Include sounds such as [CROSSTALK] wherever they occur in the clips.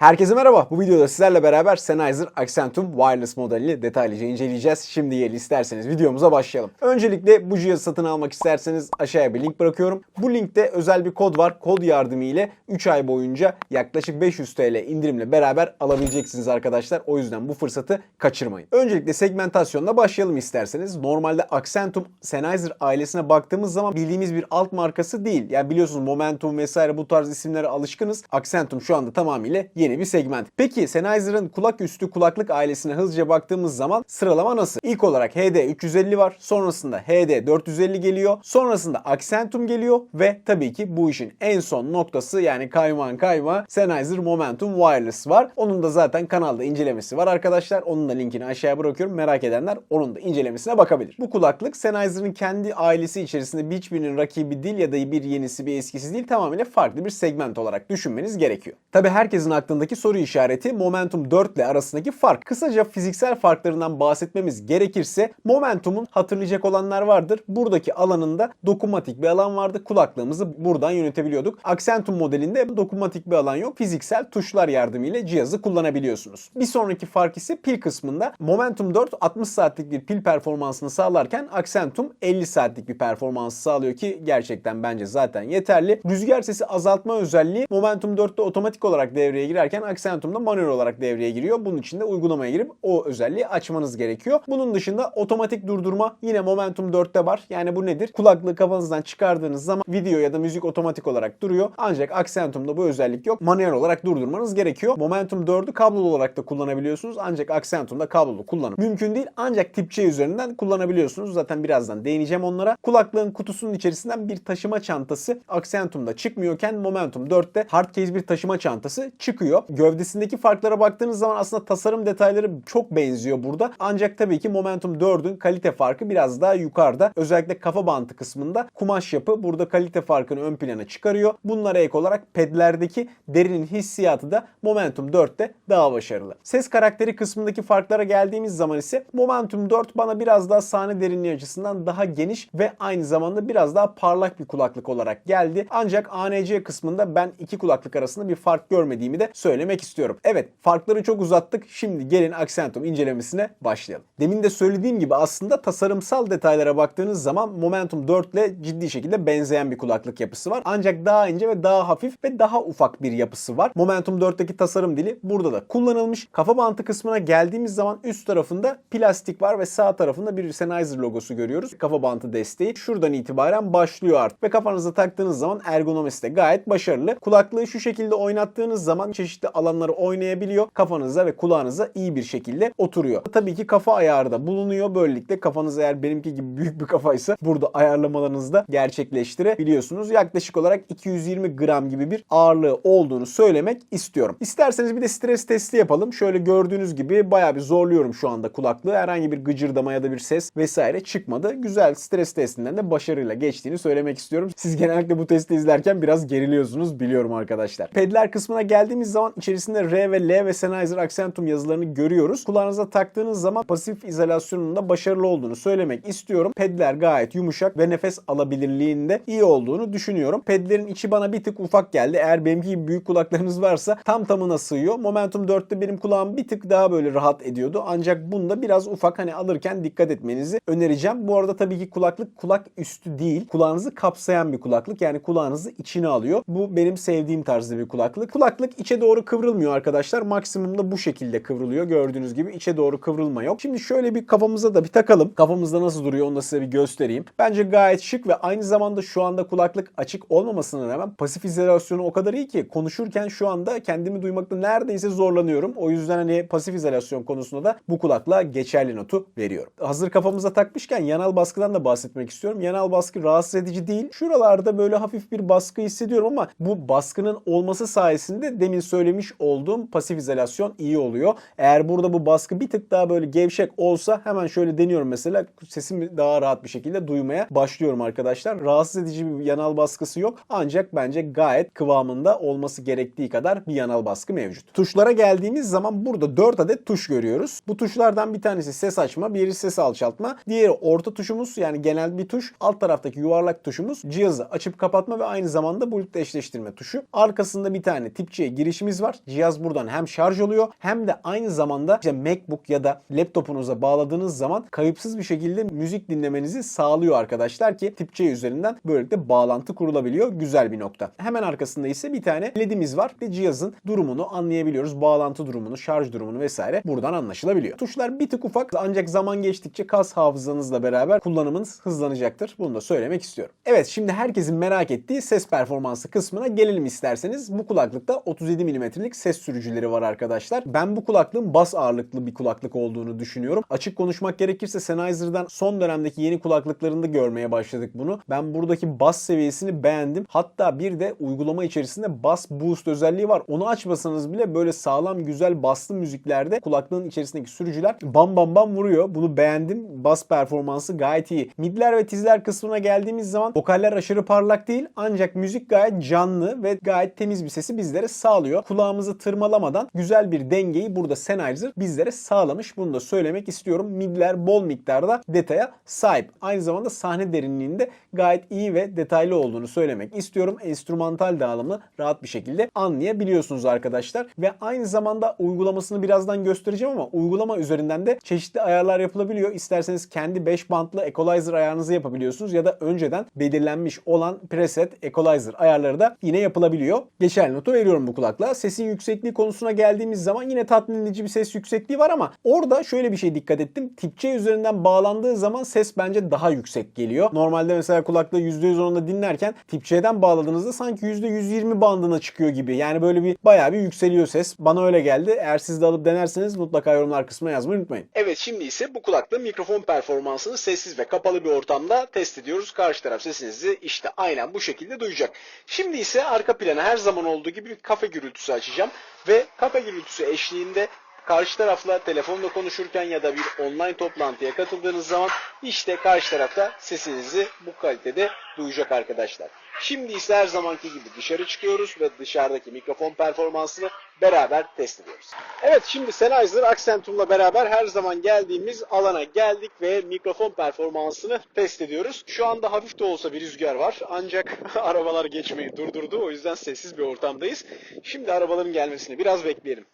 Herkese merhaba. Bu videoda sizlerle beraber Sennheiser Accentum Wireless modelini detaylıca inceleyeceğiz. Şimdi gelin isterseniz videomuza başlayalım. Öncelikle bu cihazı satın almak isterseniz aşağıya bir link bırakıyorum. Bu linkte özel bir kod var. Kod yardımı ile 3 ay boyunca yaklaşık 500 TL indirimle beraber alabileceksiniz arkadaşlar. O yüzden bu fırsatı kaçırmayın. Öncelikle segmentasyonla başlayalım isterseniz. Normalde Accentum Sennheiser ailesine baktığımız zaman bildiğimiz bir alt markası değil. Yani biliyorsunuz Momentum vesaire bu tarz isimlere alışkınız. Accentum şu anda tamamıyla yeni bir segment. Peki Sennheiser'ın kulak üstü kulaklık ailesine hızlıca baktığımız zaman sıralama nasıl? İlk olarak HD 350 var. Sonrasında HD 450 geliyor. Sonrasında Accentum geliyor ve tabii ki bu işin en son noktası yani kayman kayma Sennheiser Momentum Wireless var. Onun da zaten kanalda incelemesi var arkadaşlar. Onun da linkini aşağıya bırakıyorum. Merak edenler onun da incelemesine bakabilir. Bu kulaklık Sennheiser'ın kendi ailesi içerisinde hiçbirinin rakibi değil ya da bir yenisi bir eskisi değil tamamıyla farklı bir segment olarak düşünmeniz gerekiyor. Tabii herkesin aklındaki soru işareti Momentum 4 ile arasındaki fark. Kısaca fiziksel farklarından bahsetmemiz gerekirse Momentum'un hatırlayacak olanlar vardır. Buradaki alanında dokunmatik bir alan vardı. Kulaklığımızı buradan yönetebiliyorduk. Accentum modelinde dokunmatik bir alan yok. Fiziksel tuşlar yardımıyla cihazı kullanabiliyorsunuz. Bir sonraki fark ise pil kısmında. Momentum 4 60 saatlik bir pil performansını sağlarken Accentum 50 saatlik bir performans sağlıyor ki gerçekten bence zaten yeterli. Rüzgar sesi azaltma özelliği Momentum 4'te otomatik olarak devreye girerken Accentum'da manuel olarak devreye giriyor. Bunun için de uygulamaya girip o özelliği açmanız gerekiyor. Bunun dışında otomatik durdurma yine Momentum 4'te var. Yani bu nedir? Kulaklığı kafanızdan çıkardığınız zaman video ya da müzik otomatik olarak duruyor. Ancak Accentum'da bu özellik yok. Manuel olarak durdurmanız gerekiyor. Momentum 4'ü kablolu olarak da kullanabiliyorsunuz. Ancak Accentum'da kablolu kullanım mümkün değil. Ancak tip C üzerinden kullanabiliyorsunuz. Zaten birazdan değineceğim onlara. Kulaklığın kutusunun içerisinden bir taşıma çantası Accentum'da çıkmıyorken Momentum 4'te hardcase bir taşıma çantası çıkıyor. Gövdesindeki farklara baktığınız zaman aslında tasarım detayları çok benziyor burada. Ancak tabii ki Momentum 4'ün kalite farkı biraz daha yukarıda. Özellikle kafa bantı kısmında kumaş yapı burada kalite farkını ön plana çıkarıyor. Bunlara ek olarak pedlerdeki derinin hissiyatı da Momentum 4'te daha başarılı. Ses karakteri kısmındaki farklara geldiğimiz zaman ise Momentum 4 bana biraz daha sahne derinliği açısından daha geniş ve aynı zamanda biraz daha parlak bir kulaklık olarak geldi. Ancak ANC kısmında ben iki kulaklık arasında bir fark görmediğimi de söylemek istiyorum. Evet farkları çok uzattık. Şimdi gelin Accentum incelemesine başlayalım. Demin de söylediğim gibi aslında tasarımsal detaylara baktığınız zaman Momentum 4 ile ciddi şekilde benzeyen bir kulaklık yapısı var. Ancak daha ince ve daha hafif ve daha ufak bir yapısı var. Momentum 4'teki tasarım dili burada da kullanılmış. Kafa bantı kısmına geldiğimiz zaman üst tarafında plastik var ve sağ tarafında bir Sennheiser logosu görüyoruz. Kafa bantı desteği şuradan itibaren başlıyor artık. Ve kafanıza taktığınız zaman ergonomisi de gayet başarılı. Kulaklığı şu şekilde oynattığınız zaman çeşitli alanları oynayabiliyor. Kafanıza ve kulağınıza iyi bir şekilde oturuyor. Tabii ki kafa ayarı da bulunuyor. Böylelikle kafanız eğer benimki gibi büyük bir kafaysa burada ayarlamalarınızı da gerçekleştirebiliyorsunuz. Yaklaşık olarak 220 gram gibi bir ağırlığı olduğunu söylemek istiyorum. İsterseniz bir de stres testi yapalım. Şöyle gördüğünüz gibi bayağı bir zorluyorum şu anda kulaklığı. Herhangi bir gıcırdama ya da bir ses vesaire çıkmadı. Güzel stres testinden de başarıyla geçtiğini söylemek istiyorum. Siz genellikle bu testi izlerken biraz geriliyorsunuz biliyorum arkadaşlar. Pedler kısmına geldiğimiz zaman içerisinde R ve L ve Sennheiser Accentum yazılarını görüyoruz. Kulağınıza taktığınız zaman pasif izolasyonun da başarılı olduğunu söylemek istiyorum. Pedler gayet yumuşak ve nefes alabilirliğinde iyi olduğunu düşünüyorum. Pedlerin içi bana bir tık ufak geldi. Eğer benimki gibi büyük kulaklarınız varsa tam tamına sığıyor. Momentum 4'te benim kulağım bir tık daha böyle rahat ediyordu. Ancak bunda biraz ufak hani alırken dikkat etmenizi önereceğim. Bu arada tabii ki kulaklık kulak üstü değil. Kulağınızı kapsayan bir kulaklık. Yani kulağınızı içine alıyor. Bu benim sevdiğim tarzda bir kulaklık. Kulaklık içe doğru kıvrılmıyor arkadaşlar. Maksimumda bu şekilde kıvrılıyor. Gördüğünüz gibi içe doğru kıvrılma yok. Şimdi şöyle bir kafamıza da bir takalım. Kafamızda nasıl duruyor onu da size bir göstereyim. Bence gayet şık ve aynı zamanda şu anda kulaklık açık olmamasına rağmen pasif izolasyonu o kadar iyi ki konuşurken şu anda kendimi duymakta neredeyse zorlanıyorum. O yüzden hani pasif izolasyon konusunda da bu kulaklığa geçerli notu veriyorum. Hazır kafamıza takmışken yanal baskıdan da bahsetmek istiyorum. Yanal baskı rahatsız edici değil. Şuralarda böyle hafif bir baskı hissediyorum ama bu baskının olması sayesinde demin söylemiş olduğum pasif izolasyon iyi oluyor. Eğer burada bu baskı bir tık daha böyle gevşek olsa hemen şöyle deniyorum mesela sesimi daha rahat bir şekilde duymaya başlıyorum arkadaşlar. Rahatsız edici bir yanal baskısı yok. Ancak bence gayet kıvamında olması gerektiği kadar bir yanal baskı mevcut. Tuşlara geldiğimiz zaman burada 4 adet tuş görüyoruz. Bu tuşlardan bir tanesi ses açma, diğeri ses alçaltma. Diğeri orta tuşumuz yani genel bir tuş. Alt taraftaki yuvarlak tuşumuz cihazı açıp kapatma ve aynı zamanda Bluetooth eşleştirme tuşu. Arkasında bir tane tip C girişimiz LED'imiz var. Cihaz buradan hem şarj oluyor hem de aynı zamanda işte MacBook ya da laptopunuza bağladığınız zaman kayıpsız bir şekilde müzik dinlemenizi sağlıyor arkadaşlar ki tip C üzerinden böylelikle bağlantı kurulabiliyor. Güzel bir nokta. Hemen arkasında ise bir tane LED'imiz var ve cihazın durumunu anlayabiliyoruz. Bağlantı durumunu, şarj durumunu vesaire buradan anlaşılabiliyor. Tuşlar bir tık ufak ancak zaman geçtikçe kas hafızanızla beraber kullanımınız hızlanacaktır. Bunu da söylemek istiyorum. Evet şimdi herkesin merak ettiği ses performansı kısmına gelelim isterseniz. Bu kulaklıkta 37 mm'lik ses sürücüleri var arkadaşlar. Ben bu kulaklığın bas ağırlıklı bir kulaklık olduğunu düşünüyorum. Açık konuşmak gerekirse Sennheiser'dan son dönemdeki yeni kulaklıklarında görmeye başladık bunu. Ben buradaki bas seviyesini beğendim. Hatta bir de uygulama içerisinde bas boost özelliği var. Onu açmasanız bile böyle sağlam güzel baslı müziklerde kulaklığın içerisindeki sürücüler bam bam bam vuruyor. Bunu beğendim. Bas performansı gayet iyi. Midler ve tizler kısmına geldiğimiz zaman vokaller aşırı parlak değil ancak müzik gayet canlı ve gayet temiz bir sesi bizlere sağlıyor. Kulağımızı tırmalamadan güzel bir dengeyi burada Sennheiser bizlere sağlamış. Bunu da söylemek istiyorum. Midler bol miktarda detaya sahip. Aynı zamanda sahne derinliğinde gayet iyi ve detaylı olduğunu söylemek istiyorum. Enstrümantal dağılımı rahat bir şekilde anlayabiliyorsunuz arkadaşlar. Ve aynı zamanda uygulamasını birazdan göstereceğim ama uygulama üzerinden de çeşitli ayarlar yapılabiliyor. İsterseniz kendi 5 bantlı equalizer ayarınızı yapabiliyorsunuz ya da önceden belirlenmiş olan preset equalizer ayarları da yine yapılabiliyor. Geçerli notu veriyorum bu kulaklığa. Sesin yüksekliği konusuna geldiğimiz zaman yine tatmin edici bir ses yüksekliği var ama orada şöyle bir şey dikkat ettim. Tip C üzerinden bağlandığı zaman ses bence daha yüksek geliyor. Normalde mesela kulaklığı %100 oranında dinlerken tip C'den bağladığınızda sanki %120 bandına çıkıyor gibi. Yani böyle bir bayağı bir yükseliyor ses. Bana öyle geldi. Eğer siz de alıp denerseniz mutlaka yorumlar kısmına yazmayı unutmayın. Evet şimdi ise bu kulaklığın mikrofon performansını sessiz ve kapalı bir ortamda test ediyoruz. Karşı taraf sesinizi işte aynen bu şekilde duyacak. Şimdi ise arka plana her zaman olduğu gibi bir kafe gürültüsü açacağım ve kafe gürültüsü eşliğinde karşı tarafla telefonla konuşurken ya da bir online toplantıya katıldığınız zaman işte karşı tarafta sesinizi bu kalitede duyacak arkadaşlar. Şimdi ise her zamanki gibi dışarı çıkıyoruz ve dışarıdaki mikrofon performansını beraber test ediyoruz. Evet şimdi Sennheiser Accentum'la beraber her zaman geldiğimiz alana geldik ve mikrofon performansını test ediyoruz. Şu anda hafif de olsa bir rüzgar var ancak [LAUGHS] arabalar geçmeyi durdurdu o yüzden sessiz bir ortamdayız. Şimdi arabaların gelmesini biraz bekleyelim.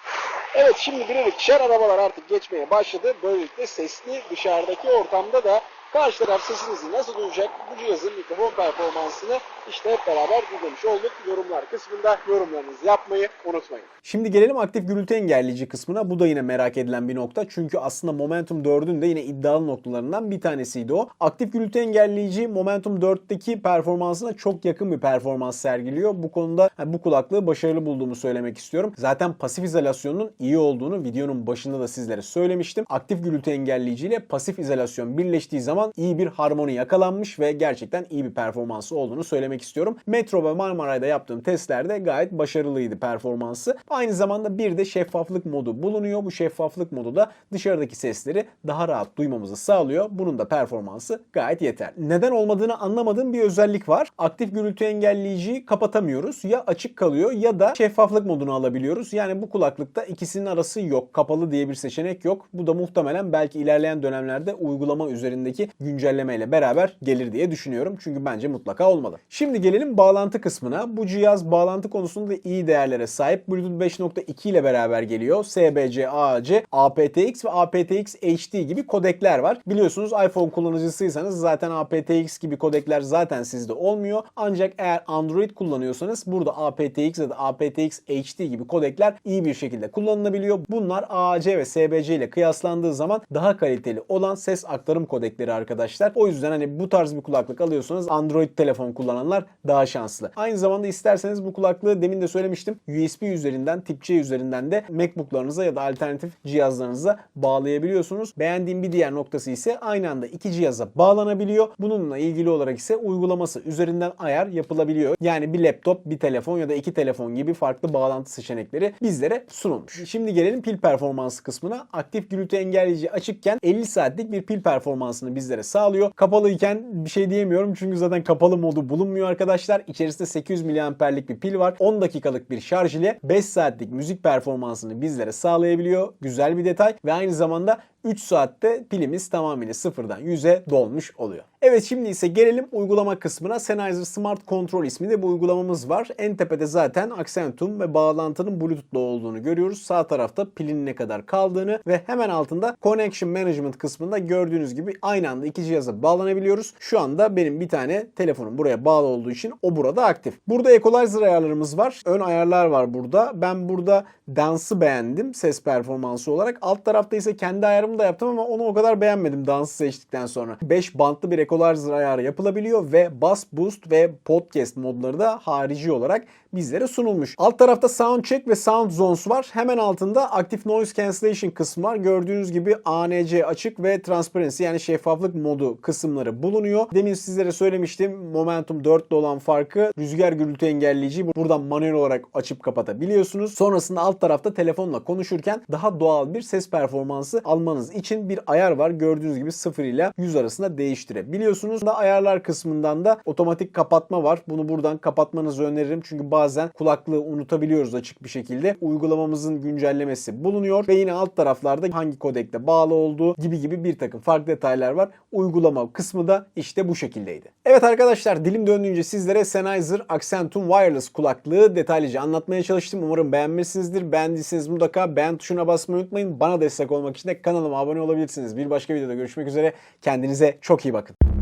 Evet şimdi birer ikişer arabalar artık geçmeye başladı. Böylelikle sesli dışarıdaki ortamda da karşı taraf sesinizi nasıl duyacak bu cihazın mikrofon performansını işte hep beraber dinlemiş olduk. Yorumlar kısmında yorumlarınızı yapmayı unutmayın. Şimdi gelelim aktif gürültü engelleyici kısmına. Bu da yine merak edilen bir nokta. Çünkü aslında Momentum 4'ün de yine iddialı noktalarından bir tanesiydi o. Aktif gürültü engelleyici Momentum 4'teki performansına çok yakın bir performans sergiliyor. Bu konuda yani bu kulaklığı başarılı bulduğumu söylemek istiyorum. Zaten pasif izolasyonun iyi olduğunu videonun başında da sizlere söylemiştim. Aktif gürültü engelleyici ile pasif izolasyon birleştiği zaman iyi bir harmoni yakalanmış ve gerçekten iyi bir performansı olduğunu söylemek istiyorum. Metro ve Marmaray'da yaptığım testlerde gayet başarılıydı performansı. Aynı zamanda bir de şeffaflık modu bulunuyor. Bu şeffaflık modu da dışarıdaki sesleri daha rahat duymamızı sağlıyor. Bunun da performansı gayet yeterli. Neden olmadığını anlamadığım bir özellik var. Aktif gürültü engelleyiciyi kapatamıyoruz. Ya açık kalıyor ya da şeffaflık modunu alabiliyoruz. Yani bu kulaklıkta ikisinin arası yok. Kapalı diye bir seçenek yok. Bu da muhtemelen belki ilerleyen dönemlerde uygulama üzerindeki güncellemeyle beraber gelir diye düşünüyorum. Çünkü bence mutlaka olmalı. Şimdi gelelim bağlantı kısmına. Bu cihaz bağlantı konusunda da iyi değerlere sahip. Bluetooth 5.2 ile beraber geliyor. SBC, AAC, aptX ve aptX HD gibi kodekler var. Biliyorsunuz iPhone kullanıcısıysanız zaten aptX gibi kodekler zaten sizde olmuyor. Ancak eğer Android kullanıyorsanız burada aptX ya da aptX HD gibi kodekler iyi bir şekilde kullanılabiliyor. Bunlar AAC ve SBC ile kıyaslandığı zaman daha kaliteli olan ses aktarım kodekleri arkadaşlar. O yüzden hani bu tarz bir kulaklık alıyorsanız Android telefon kullananlar daha şanslı. Aynı zamanda isterseniz bu kulaklığı demin de söylemiştim. USB üzerinden, tip C üzerinden de MacBook'larınıza ya da alternatif cihazlarınıza bağlayabiliyorsunuz. Beğendiğim bir diğer noktası ise aynı anda iki cihaza bağlanabiliyor. Bununla ilgili olarak ise uygulaması üzerinden ayar yapılabiliyor. Yani bir laptop, bir telefon ya da iki telefon gibi farklı bağlantı seçenekleri bizlere sunulmuş. Şimdi gelelim pil performansı kısmına. Aktif gürültü engelleyici açıkken 50 saatlik bir pil performansını bizlere sağlıyor. Kapalıyken bir şey diyemiyorum çünkü zaten kapalı modu bulunmuyor arkadaşlar. İçerisinde 800 mAh'lik bir pil var. 10 dakikalık bir şarj ile 5 saatlik müzik performansını bizlere sağlayabiliyor. Güzel bir detay ve aynı zamanda 3 saatte pilimiz tamamıyla sıfırdan 100'e dolmuş oluyor. Evet şimdi ise gelelim uygulama kısmına. Sennheiser Smart Control isminde bir uygulamamız var. En tepede zaten Accentum ve bağlantının Bluetooth'la olduğunu görüyoruz. Sağ tarafta pilin ne kadar kaldığını ve hemen altında Connection Management kısmında gördüğünüz gibi aynı anda iki cihaza bağlanabiliyoruz. Şu anda benim bir tane telefonum buraya bağlı olduğu için o burada aktif. Burada equalizer ayarlarımız var. Ön ayarlar var burada. Ben burada dansı beğendim ses performansı olarak. Alt tarafta ise kendi ayarımı da yaptım ama onu o kadar beğenmedim dansı seçtikten sonra. 5 bantlı bir equalizer ayarı yapılabiliyor ve bass boost ve podcast modları da harici olarak bizlere sunulmuş. Alt tarafta sound check ve sound zones var. Hemen altında active noise cancellation kısmı var. Gördüğünüz gibi ANC açık ve transparency yani şeffaflık modu kısımları bulunuyor. Demin sizlere söylemiştim Momentum 4'te olan farkı rüzgar gürültü engelleyici buradan manuel olarak açıp kapatabiliyorsunuz. Sonrasında alt tarafta telefonla konuşurken daha doğal bir ses performansı almanız için bir ayar var. Gördüğünüz gibi 0 ile 100 arasında değiştirebiliyorsunuz. Da ayarlar kısmından da otomatik kapatma var. Bunu buradan kapatmanızı öneririm. Çünkü bazen kulaklığı unutabiliyoruz açık bir şekilde. Uygulamamızın güncellemesi bulunuyor ve yine alt taraflarda hangi kodekle bağlı olduğu gibi gibi bir takım farklı detaylar var. Uygulama kısmı da işte bu şekildeydi. Evet arkadaşlar dilim döndüğünce sizlere Sennheiser Accentum Wireless kulaklığı detaylıca anlatmaya çalıştım. Umarım beğenmişsinizdir. Beğendiyseniz mutlaka beğen tuşuna basmayı unutmayın. Bana destek olmak için de kanalıma abone olabilirsiniz. Bir başka videoda görüşmek üzere. Kendinize çok iyi bakın.